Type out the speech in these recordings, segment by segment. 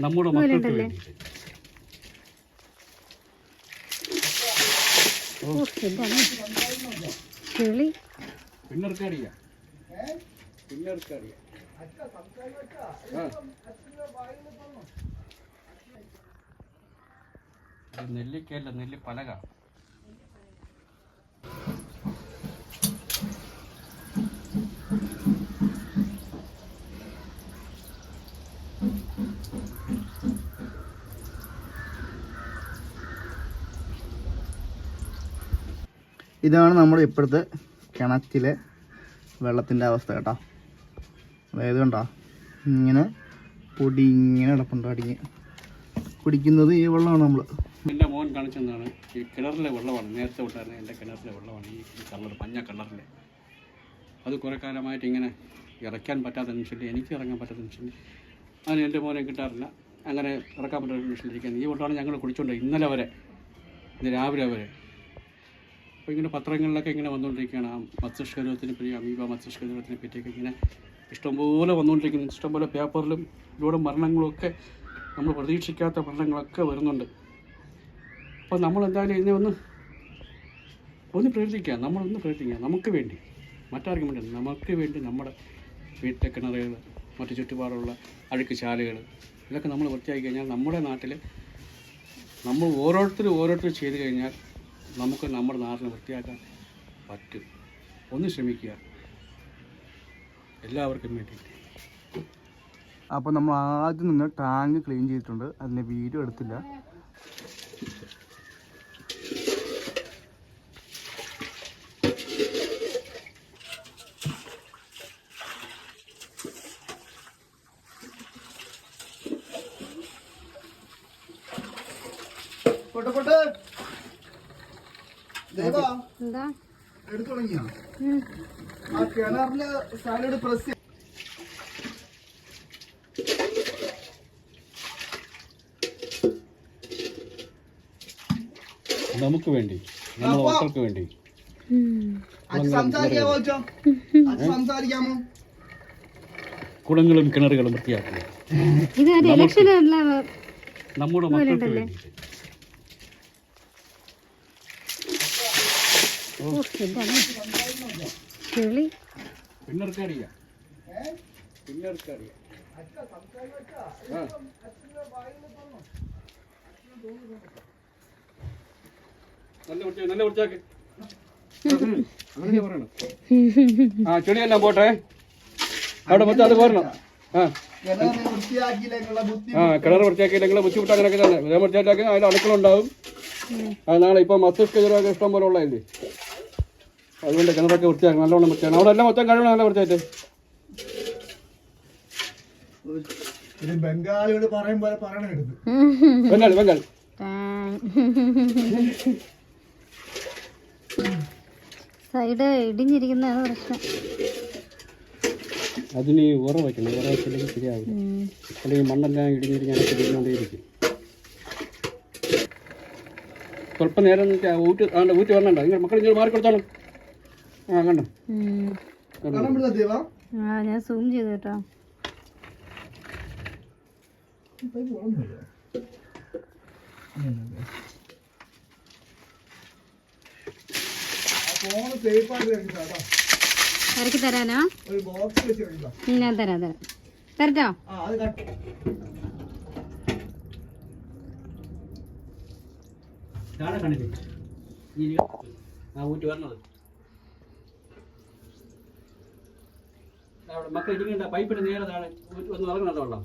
നമ്മുടെ മക്കൾക്ക് വേണ്ടിയിട്ട് കിളി. പിള്ളേർക്ക് അറിയാം പിള്ളേർക്ക് അറിയാം നെല്ലിക്കയല്ല നെല്ലി പലക ഇതാണ് നമ്മുടെ ഇപ്പോഴത്തെ കിണറ്റിലെ വെള്ളത്തിന്റെ അവസ്ഥ കേട്ടോ. അതായത് കണ്ടോ ഇങ്ങനെ പൊടി ഇങ്ങനെ കിടപ്പുണ്ട് അടിഞ്ഞ്. കുടിക്കുന്നത് ഈ വെള്ളമാണ് നമ്മൾ എന്റെ മോൻ കാണിച്ചെന്നാണ് ഈ കിണറിലെ വെള്ളമാണ് നേരത്തെ വിട്ടായിരുന്നു എന്റെ കിണറിലെ വെള്ളമാണ് ഈ കളർ മഞ്ഞ കളറിലെ അത് കുറേ കാലമായിട്ട് ഇങ്ങനെ ഇറക്കാൻ പറ്റാത്ത നിമിഷമില്ല? എനിക്ക് ഇറങ്ങാൻ പറ്റാത്ത നിമിഷമില്ല? അതിന് എന്റെ മോനെ കിട്ടാറില്ല. അങ്ങനെ ഇറക്കാൻ പറ്റാത്ത നിമിഷത്തിലിരിക്കുന്നത് ഈ വെള്ളമാണ് ഞങ്ങൾ കുടിച്ചുകൊണ്ട് ഇന്നലെ വരെ ഇന്ന് രാവിലെ വരെ അപ്പോൾ ഇങ്ങനെ പത്രങ്ങളിലൊക്കെ ഇങ്ങനെ വന്നുകൊണ്ടിരിക്കുകയാണ് ആ മത്സ്യഷ്കരത്തിനെ പറ്റി അമീബ മത്സ്യഷ്കരത്തിനെ പറ്റിയൊക്കെ ഇങ്ങനെ ഇഷ്ടംപോലെ വന്നുകൊണ്ടിരിക്കുന്നു ഇഷ്ടംപോലെ പേപ്പറിലും ഇതിലൂടെ മരണങ്ങളൊക്കെ നമ്മൾ പ്രതീക്ഷിക്കാത്ത മരണങ്ങളൊക്കെ വരുന്നുണ്ട്. അപ്പോൾ നമ്മൾ എന്തായാലും ഇതിനെ ഒന്ന് ഒന്ന് പ്രേരിപ്പിക്കുക നമ്മളൊന്ന് പ്രേരിപ്പിക്കുക നമുക്ക് വേണ്ടി മറ്റാർക്കും വേണ്ടി നമുക്ക് വേണ്ടി നമ്മുടെ വീട്ടിലെ കിണറുകൾ മറ്റു ചുറ്റുപാടുള്ള അഴുക്ക് ചാലുകൾ ഇതൊക്കെ നമ്മൾ വൃത്തിയാക്കി കഴിഞ്ഞാൽ നമ്മുടെ നാട്ടിൽ നമ്മൾ ഓരോരുത്തരും ഓരോരുത്തരും ചെയ്ത് കഴിഞ്ഞാൽ നമുക്ക് നമ്മുടെ നാടിനെ വൃത്തിയാക്കാൻ പറ്റും. ഒന്ന് ശ്രമിക്കുക. എല്ലാവർക്കും വേണ്ടിയിട്ട്. അപ്പോൾ നമ്മൾ ആദ്യം നിന്ന് ടാങ്ക് ക്ലീൻ ചെയ്തിട്ടുണ്ട്. അതിന്റെ വീഡിയോ എടുത്തില്ല. പൊട്ട് പൊട്ട്. ദേവാ, എന്താ? എടുത്തു തുടങ്ങിയോ ഉം. ആ കിണറിൽ പ്രസ് നമുക്ക് വേണ്ടി നമ്മുടെ മക്കൾക്ക് വേണ്ടി. കുളങ്ങളും കിണറുകളും വൃത്തിയാക്കുക നമ്മുടെ മക്കൾക്ക് വേണ്ടിയിട്ട് ഓ എന്താണ് കിളി. അറിയാം ആ. നല്ല വൃത്തി നല്ല വൃത്തിയാക്ക് അങ്ങനെ പറയണം ആ ചെടിയെല്ലാം പോട്ടെ. അവിടെ മൊത്തം അത് പോരണം. ആ. ആ കിണർ വൃത്തിയാക്കിയില്ലെങ്കിൽ ബുദ്ധിമുട്ട് അങ്ങനെയൊക്കെ തന്നെ. ഇതേ വൃത്തിയാക്കി അതിൽ അണുക്കളുണ്ടാവും. അത് നാളെ ഇപ്പോൾ മസ്തിഷ്ക ജ്വരമൊക്കെ ഇഷ്ടം പോലെ ഉള്ളതല്ലേ? അതുകൊണ്ട് കിണറൊക്കെ വൃത്തിയാക്കണം നല്ലോണം വൃത്തിയാണ് അവിടെ എല്ലാം മൊത്തം കഴിയണം നല്ല വൃത്തിയായിട്ട്. ഇത് ബംഗാളിയോട് പറയും പോലെ ബംഗാളി ബംഗാൾ ബംഗാൾ സൈഡ് ഇടിഞ്ഞിരിക്കുന്നതാണ് പ്രശ്നം. അതിന് ഉറ വയ്ക്കണം ഉറ വെച്ചില്ലെങ്കിൽ ശരിയാവില്ല. അല്ലെങ്കിൽ മണ്ണെല്ലാം ഇടിഞ്ഞിരിക്കാൻ ഇടിഞ്ഞുകൊണ്ടേയിരിക്കും സ്വല്പം നേരം ഊറ്റ് ആണ്ട് ഊറ്റ് വരണ്ട. നിങ്ങൾ മക്കൾ ഇങ്ങനെ മാറിക്കൊടുത്തോളും. ആ ഞാൻ സൂം ചെയ്തു കേട്ടോ. ഇറക്കി തരാനോ? ഞാൻ തരാം തരാം. തരട്ടോ? ആ ഊറ്റ് വരണത്. അവിടെ മക്കൾ ഇടിക്കണ്ട പൈപ്പിട്ട് നേരെ താഴെ ഒന്ന് ഇറങ്ങണ്ട വെള്ളം?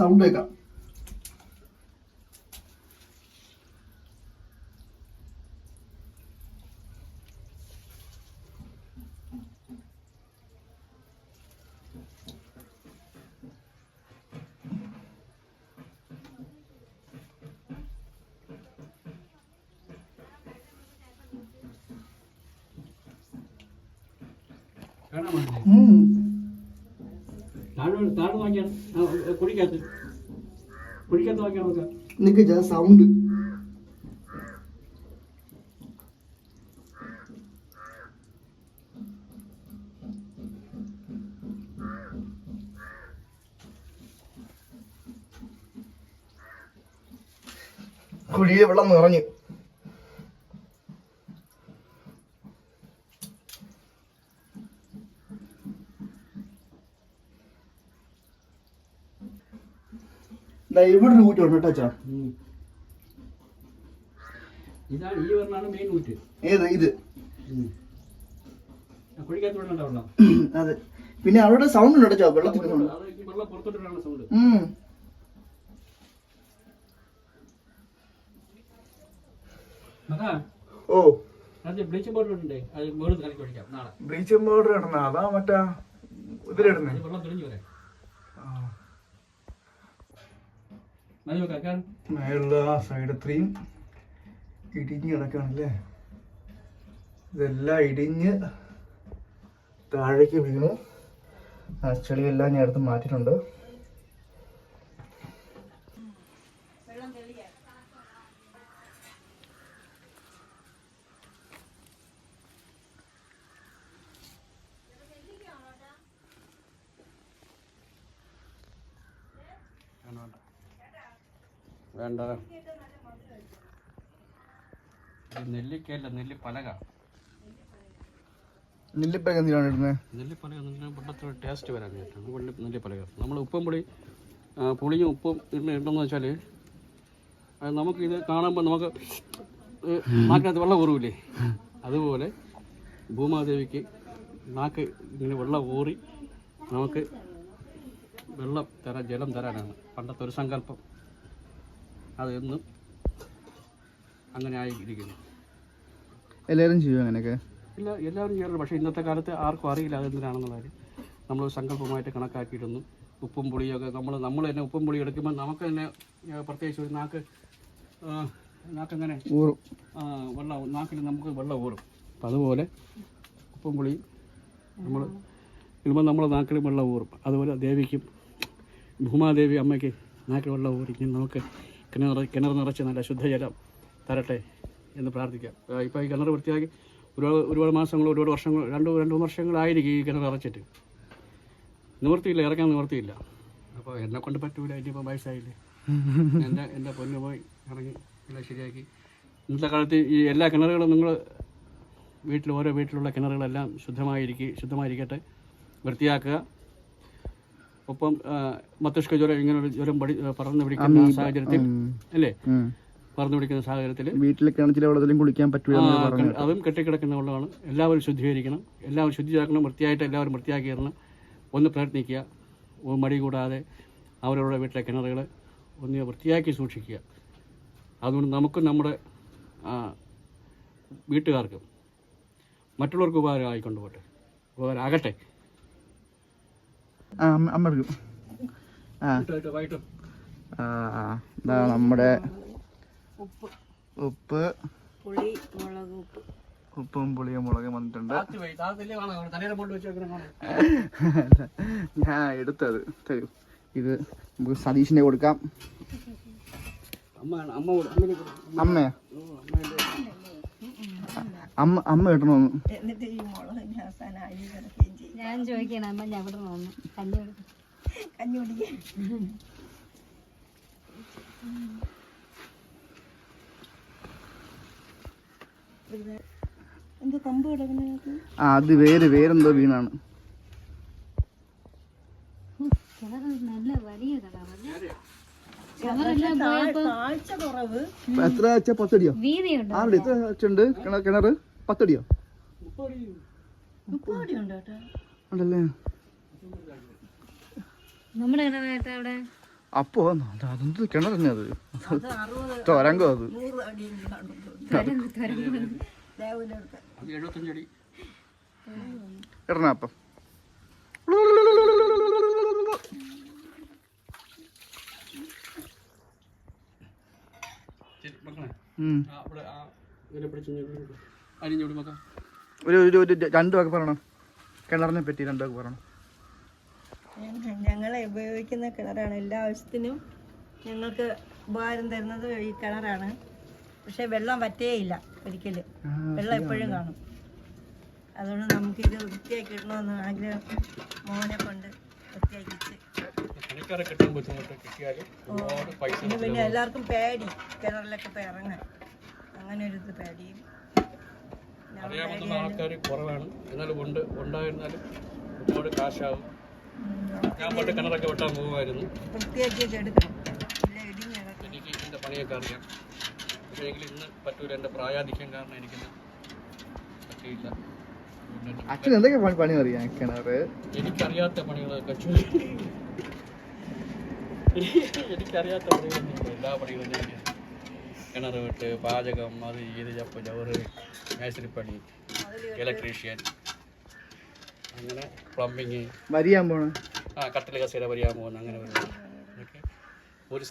സൗണ്ട് കേൾക്കാം. നിക്ക് സൗണ്ട് കുഴിയിൽ വെള്ളം നിറഞ്ഞു. ഇവിടെ ഒരു കേട്ടോ അച്ഛാ. ഇതാണ് ഈ മെയിൻ ഊറ്റ് ഏത്? ഇത്. കുഴിക്കകത്ത് വെള്ളം? വെള്ളം അതെ. പിന്നെ അവരുടെ സൗണ്ട് ഉണ്ട് കേട്ടോ വെള്ളത്തിന്റെ സൗണ്ട് വെള്ളം പുറത്തോട്ടാണ് സൗണ്ട് ഓ. ബ്ലീച്ചിങ് പൗഡർ ഉണ്ട് അത് മുകളിൽ കലക്കി ഒഴിക്കാം നാളെ. ബ്ലീച്ചിങ് പൗഡർ ഇടണ അതാ മറ്റാ ഇതിലിടുന്നേ. വെള്ളം തെളിഞ്ഞു വരാം. മേലുള്ള ആ സൈഡ് ഇത്രയും ഇടിഞ്ഞ് കിടക്കാണല്ലേ ഇതെല്ലാം ഇടിഞ്ഞ് താഴേക്ക് വീണു. ആ ചെളിയെല്ലാം ഞാൻ എടുത്ത് മാറ്റിയിട്ടുണ്ട്. വേണ്ട. ഇത് നെല്ലിക്കയല്ല നെല്ലി പലക നെല്ലിപ്പഴം എന്തിനാണ് ഇടുന്നത് നെല്ലിപ്പലക വെള്ളത്തിൽ ടേസ്റ്റ് വരാൻ വേണ്ടിയിട്ടാണ്. വെള്ളി നെല്ലിപ്പലക. നമ്മൾ ഉപ്പും പുളി പുളിയും ഉപ്പും ഇടുന്ന ഇടുന്ന വെച്ചാൽ അത് നമുക്കിത് കാണുമ്പോൾ നമുക്ക് നാക്കിനകത്ത് വെള്ളം ഊറൂലേ? അതുപോലെ ഭൂമാദേവിക്ക് നാക്ക് ഇങ്ങനെ വെള്ളം ഊറി നമുക്ക് വെള്ളം തരാൻ ജലം തരാനാണ് പണ്ടത്തെ ഒരു സങ്കല്പം. അത് എന്നും അങ്ങനെ ആയിരിക്കുന്നു. എല്ലാവരും ചെയ്യും അങ്ങനെയൊക്കെ? ഇല്ല എല്ലാവരും ചെയ്യാറുണ്ട്. പക്ഷേ ഇന്നത്തെ കാലത്ത് ആർക്കും അറിയില്ല അതെന്തിനാണെന്നുള്ളത് നമ്മൾ സങ്കല്പമായിട്ട് കണക്കാക്കിയിടുന്നു. ഉപ്പും പുളിയൊക്കെ നമ്മൾ നമ്മൾ തന്നെ ഉപ്പും പുളി എടുക്കുമ്പോൾ നമുക്ക് തന്നെ പ്രത്യേകിച്ച് ഒരു നാക്ക് നാക്കങ്ങനെ? ഊറും. വെള്ളം നാക്കിൽ നമുക്ക് വെള്ളം ഊറും. അപ്പം അതുപോലെ ഉപ്പും പുളി നമ്മൾ ഇടുമ്പോൾ നമ്മൾ നാക്കിൽ വെള്ളം ഊറും. അതുപോലെ ദേവിക്കും ഭൂമാദേവി അമ്മയ്ക്ക് നാക്കിൽ വെള്ളം ഊറി. നമുക്ക് കിണർ കിണർ നിറച്ച് നല്ല ശുദ്ധജലം തരട്ടെ എന്ന് പ്രാർത്ഥിക്കാം. ഇപ്പോൾ ഈ കിണർ വൃത്തിയാക്കി ഒരുപാട് ഒരുപാട് മാസങ്ങൾ ഒരുപാട് വർഷങ്ങൾ രണ്ട് രണ്ട് മൂന്ന് വർഷങ്ങളായിരിക്കും ഈ കിണർ നിറച്ചിട്ട്. നിവൃത്തിയില്ല ഇറക്കാൻ നിവൃത്തിയില്ല. അപ്പോൾ എന്നെ കൊണ്ട് പറ്റൂല ഇനിയിപ്പോൾ വയസ്സായില്ലേ. എന്റെ എന്റെ പൊന്നു പോയി ഇറങ്ങി എല്ലാം ശരിയാക്കി. ഇന്നത്തെ കാലത്ത് ഈ എല്ലാ കിണറുകളും നിങ്ങൾ വീട്ടിൽ ഓരോ വീട്ടിലുള്ള കിണറുകളെല്ലാം ശുദ്ധമായിരിക്കും ശുദ്ധമായിരിക്കട്ടെ. വൃത്തിയാക്കുക. ഒപ്പം മസ്തിഷ്ക ജ്വരം ഇങ്ങനെ ജ്വരം പടി പറന്നു പിടിക്കുന്ന സാഹചര്യത്തിൽ അല്ലേ? പറന്നു പിടിക്കുന്ന സാഹചര്യത്തിൽ വീട്ടിലെ കിണറ്റിലെ വെള്ളത്തിലും കുളിക്കാൻ പറ്റും അതും കെട്ടിക്കിടക്കുന്ന വെള്ളമാണ്. എല്ലാവരും ശുദ്ധീകരിക്കണം. എല്ലാവരും ശുദ്ധിയാക്കണം. വൃത്തിയായിട്ട് എല്ലാവരും വൃത്തിയാക്കി തരണം ഒന്ന് പ്രയത്നിക്കുക. ഒരു മടി കൂടാതെ അവരവരുടെ വീട്ടിലെ കിണറുകൾ ഒന്ന് വൃത്തിയാക്കി സൂക്ഷിക്കുക. അതുകൊണ്ട് നമുക്കും നമ്മുടെ വീട്ടുകാർക്കും മറ്റുള്ളവർക്ക് ഉപകാരം ആയിക്കൊണ്ട് പോട്ടെ ഉപകാരം ആകട്ടെ ആ അമ്മ അമ്മ എടുക്കും. ആ. ആ ഇതാ നമ്മുടെ ഉപ്പ്. പുളി മുളക് ഉപ്പ്. ഉപ്പും പുളിയും മുളകും വന്നിട്ടുണ്ട്. ഞാൻ എടുത്തത്. തരൂ. ഇത് നമുക്ക് സതീഷിനെ കൊടുക്കാം. അമ്മ അമ്മ അമ്മ അമ്മ അമ്മ കിട്ടണമെന്ന് എന്നിട്ട് ഈ മുളക് ഇനി അവസാനം അരി കിടക്കുകയും ചെയ്യും ഞാൻ ചോദിക്കണം അമ്മ ഞാൻ ഇവിടെ വന്നു? കഞ്ഞി കൊടുക്കും കഞ്ഞി കുടിക്കാൻ എന്താ കമ്പ് കിടക്കുന്നത്? ആ അത് വേര് വേരെന്തോ വീണാണ്. എത്ര ആഴ്ച പത്തടിയോ? ആരുടെ എത്ര ഉണ്ട് കിണർ കിണറ് പത്തടിയോ? ഉണ്ടല്ലേ? അപ്പോ അത് അതെന്ത് കിണർ തന്നെ അത് തുരങ്കോ അത്. നൂറ് ഒരു ഒരു ഒരു രണ്ടു വാക്ക് പറയണം. കിണറിനെ പറ്റി രണ്ടു വാക്ക് പറയണം. ഞങ്ങൾ ഉപയോഗിക്കുന്ന കിണറാണ്. എല്ലാ ആവശ്യത്തിനും ഞങ്ങൾക്ക് ഉപകാരം തരുന്നത് ഈ കിണറാണ്. പക്ഷെ വെള്ളം പറ്റേയില്ല ഒരിക്കലും. വെള്ളം എപ്പോഴും കാണും. അതുകൊണ്ട് നമുക്കിത് വൃത്തിയാക്കി ഇടണമെന്ന് ആഗ്രഹം മോനെ കൊണ്ട് വൃത്തിയാക്കിച്ച് ജോലിക്കാരെ കിട്ടാൻ ബുദ്ധിമുട്ട് കിട്ടിയാലും ഒരുപാട് പൈസ ഇനി പിന്നെ എല്ലാവർക്കും പേടി കിണറിലൊക്കെ പോയി ഇറങ്ങാൻ. അങ്ങനെ ഒരു ഇത് പേടിയും അറിയാൻ പറ്റുന്ന ആൾക്കാർ കുറവാണ്. എന്നാലും ഉണ്ട് ഉണ്ടായിരുന്നാലും ഒരുപാട് കാശാവും. ഞാൻ പണ്ട് കിണറൊക്കെ വെട്ടാൻ പോകുമായിരുന്നു വൃത്തിയാക്കിയൊക്കെ എടുക്കണം. ഇല്ല ഇടിഞ്ഞ് എനിക്ക് എന്റെ പണിയൊക്കെ അറിയാം. പക്ഷേ എങ്കിൽ ഇന്ന് പറ്റൂല. എന്റെ പ്രായാധിക്യം കാരണം എനിക്കിന്ന് പറ്റിയില്ല. അച്ഛൻ എന്തൊക്കെ പണി പണി അറിയാം കിണറ്? എനിക്കറിയാത്ത പണികളൊക്കെ എനിക്കറിയാത്ത പണികളൊന്നും എല്ലാ പണികളും ഞാൻ ചെയ്തു. കിണർ വെട്ട് പാചകം അത് ഇത് ചപ്പ് ചവറ് മേശരിപ്പണി ഇലക്ട്രീഷ്യൻ അങ്ങനെ പ്ലംബിങ് വരിയാൻ പോണ. ആ കട്ടിൽ കസേര വരിയാൻ പോകുന്ന അങ്ങനെ ഒരു